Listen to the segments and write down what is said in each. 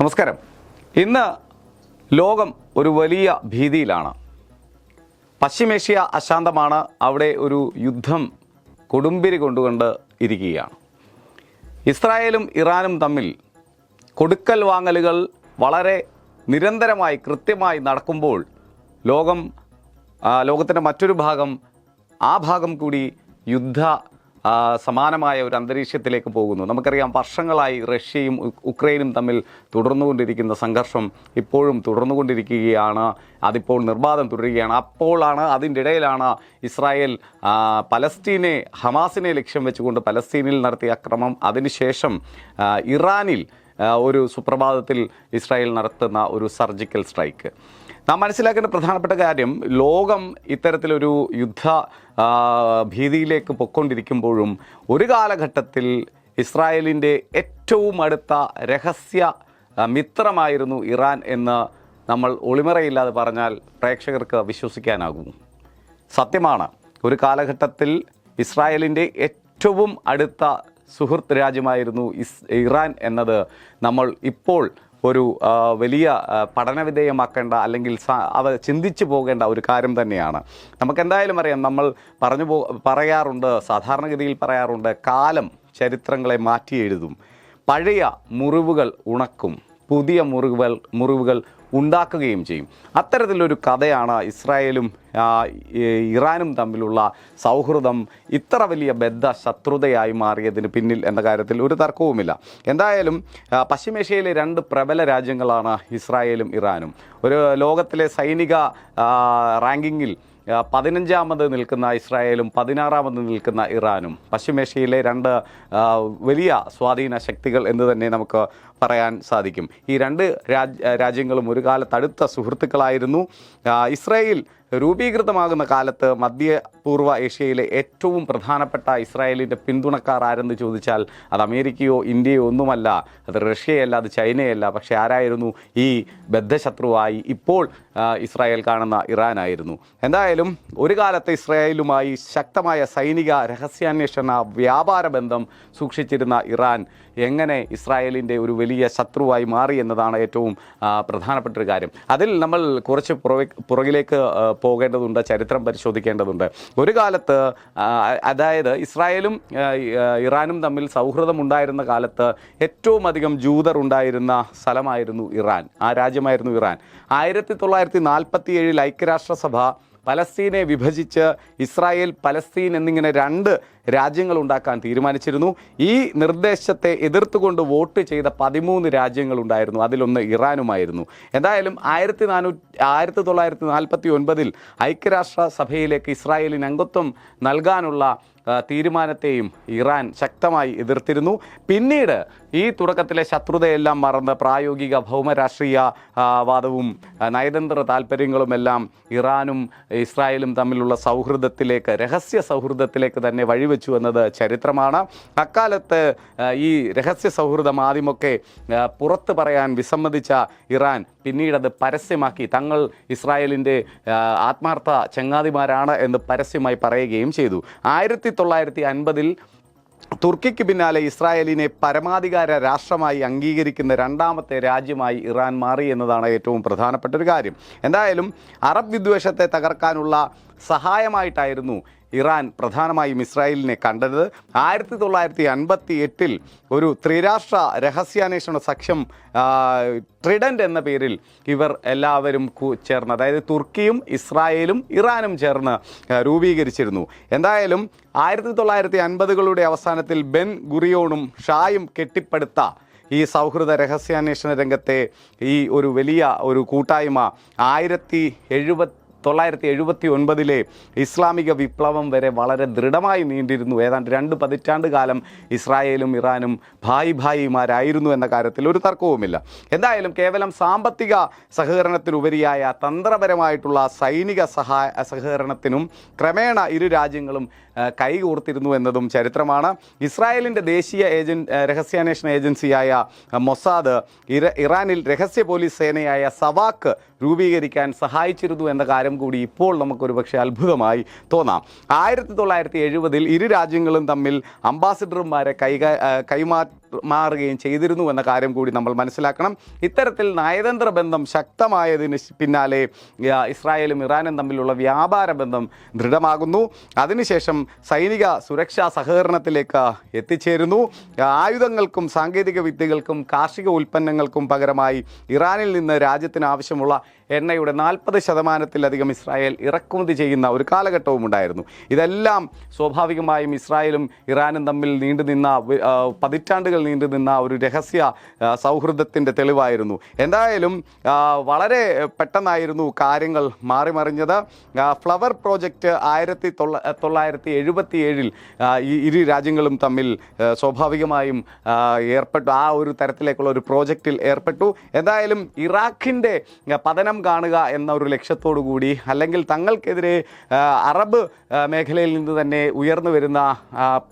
നമസ്കാരം. ഇന്ന് ലോകം ഒരു വലിയ ഭീതിയിലാണ്. പശ്ചിമേഷ്യ അശാന്തമാണ് അവിടെ ഒരു യുദ്ധം കൊടുമ്പിരി കൊണ്ടുകൊണ്ട് ഇരിക്കുകയാണ്. ഇസ്രായേലും ഇറാനും തമ്മിൽ കൊടുക്കൽ വാങ്ങലുകൾ വളരെ നിരന്തരമായി കൃത്യമായി നടക്കുമ്പോൾ ലോകം ലോകത്തിന്റെ മറ്റൊരു ഭാഗം ആ ഭാഗം കൂടി യുദ്ധ സമാനമായ ഒരു അന്തരീക്ഷത്തിലേക്ക് പോകുന്നു. നമുക്കറിയാം വർഷങ്ങളായി റഷ്യയും ഉക്രൈനും തമ്മിൽ തുടർന്നുകൊണ്ടിരിക്കുന്ന സംഘർഷം ഇപ്പോഴും തുടർന്നുകൊണ്ടിരിക്കുകയാണ്. അതിപ്പോൾ നിർബാധം തുടരുകയാണ്. അപ്പോഴാണ് അതിന്റെ ഇടയിലാണ് ഇസ്രായേൽ പലസ്തീനെ ഹമാസിനെ ലക്ഷ്യം വെച്ചുകൊണ്ട് പലസ്തീനിൽ നടത്തിയ അക്രമം. അതിനുശേഷം ഇറാനിൽ ഒരു സുപ്രഭാതത്തിൽ ഇസ്രായേൽ നടത്തുന്ന ഒരു സർജിക്കൽ സ്ട്രൈക്ക്. നാം മനസ്സിലാക്കേണ്ട പ്രധാനപ്പെട്ട കാര്യം ലോകം ഇത്തരത്തിലൊരു യുദ്ധ ഭീതിയിലേക്ക് പൊക്കൊണ്ടിരിക്കുമ്പോഴും ഒരു കാലഘട്ടത്തിൽ ഇസ്രായേലിന്റെ ഏറ്റവും അടുത്ത രഹസ്യ മിത്രമായിരുന്നു ഇറാൻ എന്ന് നമ്മൾ ഒളിമറയില്ലാതെ പറഞ്ഞാൽ പ്രേക്ഷകർക്ക് വിശ്വസിക്കാനാകും. സത്യമാണ് ഒരു കാലഘട്ടത്തിൽ ഇസ്രായേലിന്റെ ഏറ്റവും അടുത്ത സുഹൃത്ത് രാജ്യമായിരുന്നു ഇസ് ഇറാൻ എന്നത് നമ്മൾ ഇപ്പോൾ ഒരു വലിയ പഠനവിധേയമാക്കേണ്ട അല്ലെങ്കിൽ അവ ചിന്തിച്ചു പോകേണ്ട ഒരു കാര്യം തന്നെയാണ്. നമുക്കെന്തായാലും അറിയാം നമ്മൾ പറഞ്ഞു പോ പറയാറുണ്ട് സാധാരണഗതിയിൽ പറയാറുണ്ട് കാലം ചരിത്രങ്ങളെ മാറ്റി എഴുതും പഴയ മുറിവുകൾ ഉണക്കും. പുതിയ മുറിവുകൾ മുറിവുകൾ ഉണ്ടാക്കുകയും ചെയ്യും. അത്തരത്തിലൊരു കഥയാണ് ഇസ്രായേലും ഇറാനും തമ്മിലുള്ള സൗഹൃദം ഇത്ര വലിയ ബദ്ധ ശത്രുതയായി മാറിയതിന് പിന്നിൽ എന്ന കാര്യത്തിൽ ഒരു തർക്കവുമില്ല. എന്തായാലും പശ്ചിമേഷ്യയിലെ രണ്ട് പ്രബല രാജ്യങ്ങളാണ് ഇസ്രായേലും ഇറാനും. ഒരു ലോകത്തിലെ സൈനിക റാങ്കിങ്ങിൽ പതിനഞ്ചാമത് നിൽക്കുന്ന ഇസ്രായേലും പതിനാറാമത് നിൽക്കുന്ന ഇറാനും. പശ്ചിമേഷ്യയിലെ രണ്ട് വലിയ സ്വാധീന ശക്തികൾ എന്ന് തന്നെ നമുക്ക് പറയാൻ സാധിക്കും. ഈ രണ്ട് രാജ് രാജ്യങ്ങളും ഒരു കാലത്ത് അടുത്ത സുഹൃത്തുക്കളായിരുന്നു. ഇസ്രായേൽ രൂപീകൃതമാകുന്ന കാലത്ത് മധ്യ പൂർവ ഏഷ്യയിലെ ഏറ്റവും പ്രധാനപ്പെട്ട ഇസ്രായേലിന്റെ പിന്തുണക്കാർ ആരെന്ന് ചോദിച്ചാൽ അത് അമേരിക്കയോ ഇന്ത്യയോ ഒന്നുമല്ല. അത് റഷ്യയല്ല അത് ചൈനയല്ല. പക്ഷേ ആരായിരുന്നു? ഈ ബദ്ധശത്രുവായി ഇപ്പോൾ ഇസ്രായേൽ കാണുന്ന ഇറാനായിരുന്നു. എന്തായാലും ഒരു കാലത്ത് ഇസ്രായേലുമായി ശക്തമായ സൈനിക രഹസ്യാന്വേഷണ വ്യാപാര ബന്ധം സൂക്ഷിച്ചിരുന്ന ഇറാൻ എങ്ങനെ ഇസ്രായേലിന്റെ ഒരു വലിയ ശത്രുവായി മാറി എന്നതാണ് ഏറ്റവും പ്രധാനപ്പെട്ട ഒരു കാര്യം. അതിൽ നമ്മൾ കുറച്ച് പുറകെ പുറകിലേക്ക് പോകേണ്ടതുണ്ട് ചരിത്രം പരിശോധിക്കേണ്ടതുണ്ട്. ഒരു കാലത്ത് അതായത് ഇസ്രായേലും ഇറാനും തമ്മിൽ സൗഹൃദമുണ്ടായിരുന്ന കാലത്ത് ഏറ്റവും അധികം ജൂതർ ഉണ്ടായിരുന്ന സ്ഥലമായിരുന്നു ഇറാൻ ആ രാജ്യമായിരുന്നു ഇറാൻ. ആയിരത്തി തൊള്ളായിരത്തി നാൽപ്പത്തി ഏഴിൽ ഐക്യരാഷ്ട്രസഭ പലസ്തീനെ വിഭജിച്ച് ഇസ്രായേൽ പലസ്തീൻ എന്നിങ്ങനെ രണ്ട് രാജ്യങ്ങൾ ഉണ്ടാക്കാൻ തീരുമാനിച്ചിരുന്നു. ഈ നിർദ്ദേശത്തെ എതിർത്തുകൊണ്ട് വോട്ട് ചെയ്ത പതിമൂന്ന് രാജ്യങ്ങളുണ്ടായിരുന്നു അതിലൊന്ന് ഇറാനുമായിരുന്നു. എന്തായാലും ആയിരത്തി നാനൂറ്റി ആയിരത്തി തൊള്ളായിരത്തി നാൽപ്പത്തി ഒൻപതിൽ ഐക്യരാഷ്ട്ര സഭയിലേക്ക് ഇസ്രായേലിന് അംഗത്വം നൽകാനുള്ള തീരുമാനത്തെയും ഇറാൻ ശക്തമായി എതിർത്തിരുന്നു. പിന്നീട് ഈ തുടക്കത്തിലെ ശത്രുതയെല്ലാം മറന്ന് പ്രായോഗിക ഭൗമരാഷ്ട്രീയ വാദവും നയതന്ത്ര താല്പര്യങ്ങളുമെല്ലാം ഇറാനും ഇസ്രായേലും തമ്മിലുള്ള സൗഹൃദത്തിലേക്ക് രഹസ്യ സൗഹൃദത്തിലേക്ക് തന്നെ വഴിവെച്ചു എന്നത് ചരിത്രമാണ്. അക്കാലത്ത് ഈ രഹസ്യ സൗഹൃദം ആദ്യമൊക്കെ പുറത്ത് പറയാൻ വിസമ്മതിച്ച ഇറാൻ പിന്നീട് അത് പരസ്യമാക്കി. തങ്ങൾ ഇസ്രായേലിന്റെ ആത്മാർത്ഥ ചങ്ങാതിമാരാണ് എന്ന് പരസ്യമായി പറയുകയും ചെയ്തു. ആയിരത്തി തൊള്ളായിരത്തി അൻപതിൽ തുർക്കിക്ക് പിന്നാലെ ഇസ്രായേലിനെ പരമാധികാര രാഷ്ട്രമായി അംഗീകരിക്കുന്ന രണ്ടാമത്തെ രാജ്യമായി ഇറാൻ മാറി എന്നതാണ് ഏറ്റവും പ്രധാനപ്പെട്ട ഒരു കാര്യം. എന്തായാലും അറബ് വിദ്വേഷത്തെ തകർക്കാനുള്ള സഹായമായിട്ടായിരുന്നു ഇറാൻ പ്രധാനമായും ഇസ്രായേലിനെ കണ്ടത്. ആയിരത്തി തൊള്ളായിരത്തി അൻപത്തി എട്ടിൽ ഒരു ത്രിരാഷ്ട്ര രഹസ്യാന്വേഷണ സഖ്യം ട്രിഡന്റ് എന്ന പേരിൽ ഇവർ എല്ലാവരും ചേർന്ന് അതായത് തുർക്കിയും ഇസ്രായേലും ഇറാനും ചേർന്ന് രൂപീകരിച്ചിരുന്നു. എന്തായാലും ആയിരത്തി തൊള്ളായിരത്തി അൻപതുകളുടെ അവസാനത്തിൽ ബെൻ ഗുറിയോണും ഷായും കെട്ടിപ്പടുത്ത ഈ സൗഹൃദ രഹസ്യാന്വേഷണ രംഗത്തെ ഈ ഒരു വലിയ ഒരു കൂട്ടായ്മ ആയിരത്തി എഴുപത്തി തൊള്ളായിരത്തി എഴുപത്തി ഒൻപതിലെ ഇസ്ലാമിക വിപ്ലവം വരെ വളരെ ദൃഢമായി നീണ്ടിരുന്നു. ഏതാണ്ട് രണ്ട് പതിറ്റാണ്ട് കാലം ഇസ്രായേലും ഇറാനും ഭായി ഭായിമാരായിരുന്നു എന്ന കാര്യത്തിൽ ഒരു തർക്കവുമില്ല. എന്തായാലും കേവലം സാമ്പത്തിക സഹകരണത്തിനുപരിയായ തന്ത്രപരമായിട്ടുള്ള സൈനിക സഹായ സഹകരണത്തിനും ക്രമേണ ഇരു രാജ്യങ്ങളും കൈകോർത്തിരുന്നു എന്നതും ചരിത്രമാണ്. ഇസ്രായേലിന്റെ ദേശീയ ഏജൻ രഹസ്യാന്വേഷണ ഏജൻസിയായ മൊസാദ് ഇറാനിൽ രഹസ്യ പോലീസ് സേനയായ സവാക്ക് രൂപീകരിക്കാൻ സഹായിച്ചിരുന്നു എന്ന കാര്യം കൂടി ഇപ്പോൾ നമുക്കൊരു പക്ഷേ അത്ഭുതമായി തോന്നാം. ആയിരത്തി തൊള്ളായിരത്തി എഴുപതിൽ ഇരു രാജ്യങ്ങളും തമ്മിൽ അംബാസിഡർമാരെ കൈക കൈമാ മാറുകയും ചെയ്തിരുന്നു എന്ന കാര്യം കൂടി നമ്മൾ മനസ്സിലാക്കണം. ഇത്തരത്തിൽ നയതന്ത്ര ബന്ധം ശക്തമായതിന് പിന്നാലെ ഇസ്രായേലും ഇറാനും തമ്മിലുള്ള വ്യാപാര ബന്ധം ദൃഢമാകുന്നു. അതിനുശേഷം സൈനിക സുരക്ഷാ സഹകരണത്തിലേക്ക് എത്തിച്ചേരുന്നു. ആയുധങ്ങൾക്കും സാങ്കേതിക വിദ്യകൾക്കും കാർഷിക ഉൽപ്പന്നങ്ങൾക്കും പകരമായി ഇറാനിൽ നിന്ന് രാജ്യത്തിന് ആവശ്യമുള്ള എണ്ണയുടെ നാൽപ്പത് ശതമാനത്തിലധികം ഇസ്രായേൽ ഇറക്കുമതി ചെയ്യുന്ന ഒരു കാലഘട്ടവും ഉണ്ടായിരുന്നു. ഇതെല്ലാം സ്വാഭാവികമായും ഇസ്രായേലും ഇറാനും തമ്മിൽ നീണ്ടുനിന്ന പതിറ്റാണ്ടുകൾ നീണ്ടുനിന്ന ഒരു രഹസ്യ സൗഹൃദത്തിന്റെ തെളിവായിരുന്നു. എന്തായാലും വളരെ പെട്ടെന്നായിരുന്നു കാര്യങ്ങൾ മാറിമറിഞ്ഞത്. ഫ്ലവർ പ്രോജക്റ്റ് ആയിരത്തി തൊള്ള തൊള്ളായിരത്തി എഴുപത്തി ഏഴിൽ ഈ ഇരു രാജ്യങ്ങളും തമ്മിൽ സ്വാഭാവികമായും ഏർപ്പെട്ടു ആ ഒരു തരത്തിലേക്കുള്ള ഒരു പ്രോജക്റ്റിൽ ഏർപ്പെട്ടു. എന്തായാലും ഇറാഖിന്റെ പതനം കാണുക എന്ന ഒരു ലക്ഷ്യത്തോടു കൂടി അല്ലെങ്കിൽ തങ്ങൾക്കെതിരെ അറബ് മേഖലയിൽ നിന്ന് തന്നെ ഉയർന്നു വരുന്ന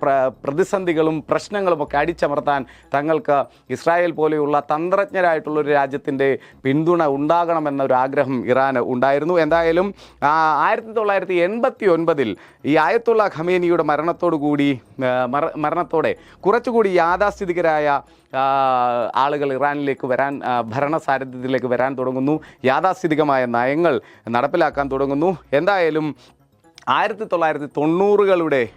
പ്ര- പ്രതിസന്ധികളും പ്രശ്നങ്ങളും ഒക്കെ അടിച്ചമർത്താൻ തങ്ങൾക്ക് ഇസ്രായേൽ പോലെയുള്ള തന്ത്രജ്ഞരായിട്ടുള്ള ഒരു രാജ്യത്തിന്റെ പിന്തുണ ഉണ്ടാകണമെന്ന ഒരു ആഗ്രഹം ഇറാന് ഉണ്ടായിരുന്നു. എന്തായാലും ആയിരത്തി തൊള്ളായിരത്തി എൺപത്തി ഒൻപതിൽ ഈ ആയത്തുള്ള ഖമേനിയുടെ മരണത്തോടു കൂടി മര- മരണത്തോടെ കുറച്ചുകൂടി യാഥാസ്ഥിതികരായ ആളുകൾ ഇറാനിലേക്ക് വരാൻ ഭരണ ഭരണസാരഥ്യത്തിലേക്ക് വരാൻ തുടങ്ങുന്നു. യാഥാസ്ഥിതികമായ നയങ്ങൾ നടപ്പിലാക്കാൻ തുടങ്ങുന്നു. എന്തായാലും ആയിരത്തി തൊള്ളായിരത്തി തൊണ്ണൂറുകളുടെ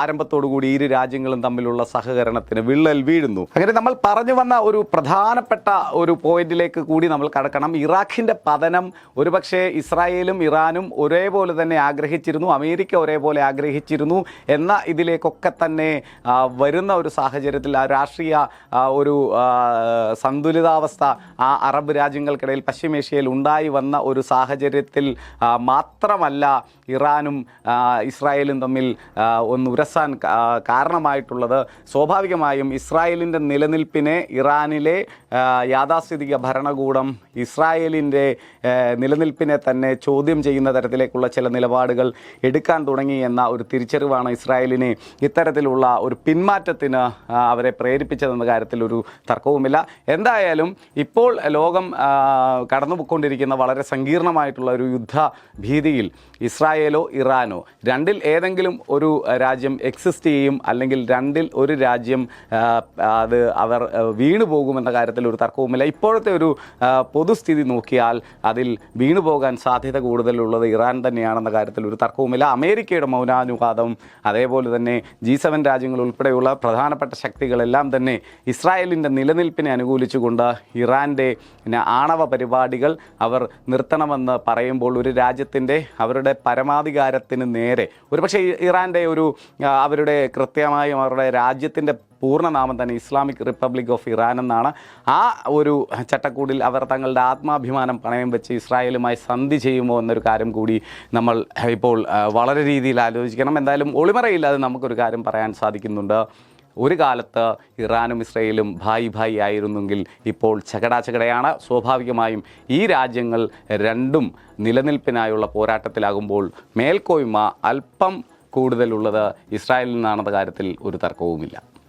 ആരംഭത്തോടുകൂടി ഇരു രാജ്യങ്ങളും തമ്മിലുള്ള സഹകരണത്തിന് വിള്ളൽ വീഴുന്നു. അങ്ങനെ നമ്മൾ പറഞ്ഞു വന്ന ഒരു പ്രധാനപ്പെട്ട ഒരു പോയിന്റിലേക്ക് കൂടി നമ്മൾ കടക്കണം. ഇറാഖിന്റെ പതനം ഒരുപക്ഷെ ഇസ്രായേലും ഇറാനും ഒരേപോലെ തന്നെ ആഗ്രഹിച്ചിരുന്നു അമേരിക്ക ഒരേപോലെ ആഗ്രഹിച്ചിരുന്നു എന്ന ഇതിലേക്കൊക്കെ തന്നെ വരുന്ന ഒരു സാഹചര്യത്തിൽ ആ രാഷ്ട്രീയ ഒരു സന്തുലിതാവസ്ഥ ആ അറബ് രാജ്യങ്ങൾക്കിടയിൽ പശ്ചിമേഷ്യയിൽ ഉണ്ടായി വന്ന ഒരു സാഹചര്യത്തിൽ മാത്രമല്ല ഇറാനും ഇസ്രായേലും തമ്മിൽ ഒന്ന് ഉരസാൻ കാരണമായിട്ടുള്ളത് സ്വാഭാവികമായും ഇസ്രായേലിന്റെ നിലനിൽപ്പിനെ ഇറാനിലെ യാഥാസ്ഥിതിക ഭരണകൂടം ഇസ്രായേലിന്റെ നിലനിൽപ്പിനെ തന്നെ ചോദ്യം ചെയ്യുന്ന തരത്തിലേക്കുള്ള ചില നിലപാടുകൾ എടുക്കാൻ തുടങ്ങി എന്ന ഒരു തിരിച്ചറിവാണ് ഇസ്രായേലിനെ ഇത്തരത്തിലുള്ള ഒരു പിന്മാറ്റത്തിന് അവരെ പ്രേരിപ്പിച്ചതെന്ന കാര്യത്തിൽ ഒരു തർക്കവുമില്ല. എന്തായാലും ഇപ്പോൾ ലോകം കടന്നുപോയിക്കൊണ്ടിരിക്കുന്ന വളരെ സങ്കീർണമായിട്ടുള്ള ഒരു യുദ്ധ ഭീതിയിൽ ഇസ്രായേലോ ഇറാനോ രണ്ടിൽ ഏതെങ്കിലും ഒരു രാജ്യം എക്സിസ്റ്റ് ചെയ്യും അല്ലെങ്കിൽ രണ്ടിൽ ഒരു രാജ്യം അത് അവർ വീണു പോകുമെന്ന കാര്യത്തിൽ ഒരു തർക്കവുമില്ല. ഇപ്പോഴത്തെ ഒരു പൊതുസ്ഥിതി നോക്കിയാൽ അതിൽ വീണു പോകാൻ സാധ്യത കൂടുതലുള്ളത് ഇറാൻ തന്നെയാണെന്ന കാര്യത്തിൽ ഒരു തർക്കവുമില്ല. അമേരിക്കയുടെ മൗനാനുവാദം അതേപോലെ തന്നെ ജി സെവൻ രാജ്യങ്ങൾ ഉൾപ്പെടെയുള്ള പ്രധാനപ്പെട്ട ശക്തികളെല്ലാം തന്നെ ഇസ്രായേലിന്റെ നിലനിൽപ്പിനെ അനുകൂലിച്ചുകൊണ്ട് ഇറാന്റെ ആണവ പരിപാടികൾ അവർ നിർത്തണമെന്ന് പറയുമ്പോൾ ഒരു രാജ്യത്തിന്റെ അവരുടെ പരമാധികാരത്തിന് നേരെ ഒരുപക്ഷെ ഇറാന്റെ ഒരു അവരുടെ കൃത്യമായും അവരുടെ രാജ്യത്തിന്റെ പൂർണനാമം തന്നെ ഇസ്ലാമിക് റിപ്പബ്ലിക് ഓഫ് ഇറാൻ എന്നാണ്. ആ ഒരു ചട്ടക്കൂടിൽ അവർ തങ്ങളുടെ ആത്മാഭിമാനം പണയം വെച്ച് ഇസ്രായേലുമായി സന്ധി ചെയ്യുമോ എന്നൊരു കാര്യം കൂടി നമ്മൾ ഇപ്പോൾ വളരെ രീതിയിൽ ആലോചിക്കണം. എന്തായാലും ഒളിമറയില്ലാതെ നമുക്കൊരു കാര്യം പറയാൻ സാധിക്കുന്നുണ്ട്. ഒരു കാലത്ത് ഇറാനും ഇസ്രയേലും ഭായി ഭായി ആയിരുന്നെങ്കിൽ ഇപ്പോൾ ചകടാ ചകടയാണ് സ്വാഭാവികമായും ഈ രാജ്യങ്ങൾ രണ്ടും നിലനിൽപ്പിനായുള്ള പോരാട്ടത്തിലാകുമ്പോൾ മേൽക്കോയ്മ അല്പം കൂടുതലുള്ളത് ഇസ്രായേലിൽ നിന്നാണെന്ന കാര്യത്തിൽ ഒരു തർക്കവുമില്ല.